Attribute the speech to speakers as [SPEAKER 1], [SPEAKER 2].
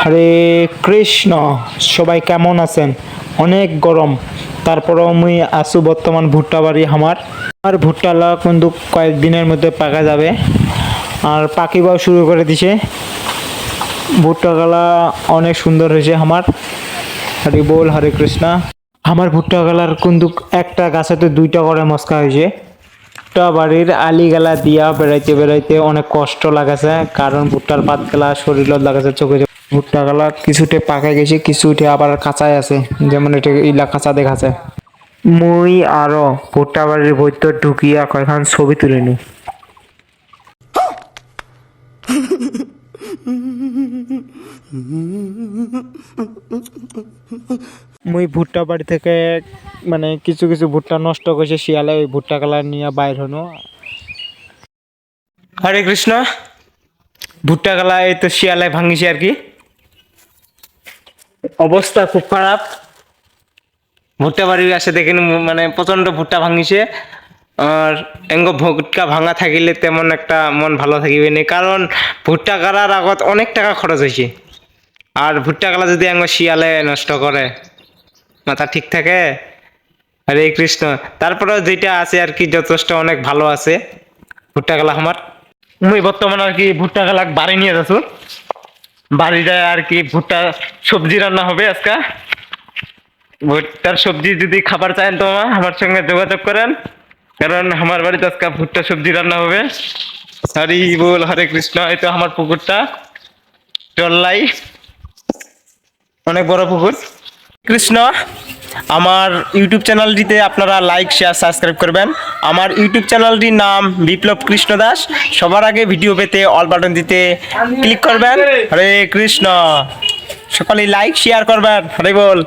[SPEAKER 1] হরে কৃষ্ণ, সবাই কেমন আছেন? অনেক গরম। তারপরেও মুই আসু বর্তমান ভুট্টা বাড়ি আমার আর ভুট্টালা কিন্তু কয়েকদিনের মধ্যে পাকা যাবে। আর পাকিবাও শুরু করে দিছে। ভুট্টা গালা অনেক সুন্দর হয়েছে আমার। হরি বল, হরে কৃষ্ণ। আমার ভুট্টা গালার কিন্তু একটা গাছেতে দুইটা করে মস্কা হয়েছে। ভুট্টা বাড়ির আলি গেলা দিয়া বেড়াইতে বেড়াইতে অনেক কষ্ট লাগাছে, কারণ ভুট্টার পাত গেলা শরীরত লাগাছে চোখে। ভুট্টা গেলা কিছুতে পাকা গেছে কিছুতে আবার কাঁচাই আছে। যেমন এটা ইলা কাঁচা দেখাছে। মুই আরও ভুট্টা বাড়ির ভিতর ঢুকিয়া কয়খান ছবি তুলে নি মুই ভুট্টা বাড়ি থেকে মানে কিছু কিছু ভুট্টা নষ্ট করেছে শিয়ালে ওই ভুট্টা কালার নিয়ে বাইর হনো। হরে কৃষ্ণ ভুট্টা গালা এই তো শিয়ালে ভাঙিছে আর কি। অবস্থা খুব খারাপ। ভুট্টা বাড়ির আসে দেখেন মানে প্রচণ্ড ভুট্টা ভাঙিছে। আর এঙ্গ ভুট্টা ভাঙা থাকিলে তেমন একটা মন ভালো থাকিবে না, কারণ ভুট্টা কালার আগত অনেক টাকা খরচ হয়েছে আর ভুট্টা কালা যদি এঙ্গ শিয়ালে নষ্ট করে, মাথা ঠিক থাকে? হরে কৃষ্ণ। তারপরেও যেটা আছে আর কি, যথেষ্ট অনেক ভালো আছে। ভুট্টা কালা আমার। মুই বর্তমানে আর কি ভুট্টা কালা বাড়ি নিয়ে যাচ্ছ। বাড়িটা আর কি ভুট্টা সবজি রান্না হবে আজকে। ভুট্টার সবজি যদি খাবার চান তো আমার সঙ্গে যোগাযোগ করেন, কারণ আমার বাড়িতে আজকে ভুট্টা সবজি রান্না হবে। হরি বল, হরে কৃষ্ণ, এই তো আমার পুকুরটা। টল্লাই অনেক বড় পুকুর। কৃষ্ণ আমার ইউটিউব চ্যানেলটিতে আপনারা লাইক শেয়ার সাবস্ক্রাইব করবেন। আমার ইউটিউব চ্যানেলটির নাম বিপ্লব কৃষ্ণ দাস। সবার আগে ভিডিও পেতে অল বাটন দিতে ক্লিক করবেন। হরে কৃষ্ণ। সকলেই লাইক শেয়ার করবেন। হরে বল।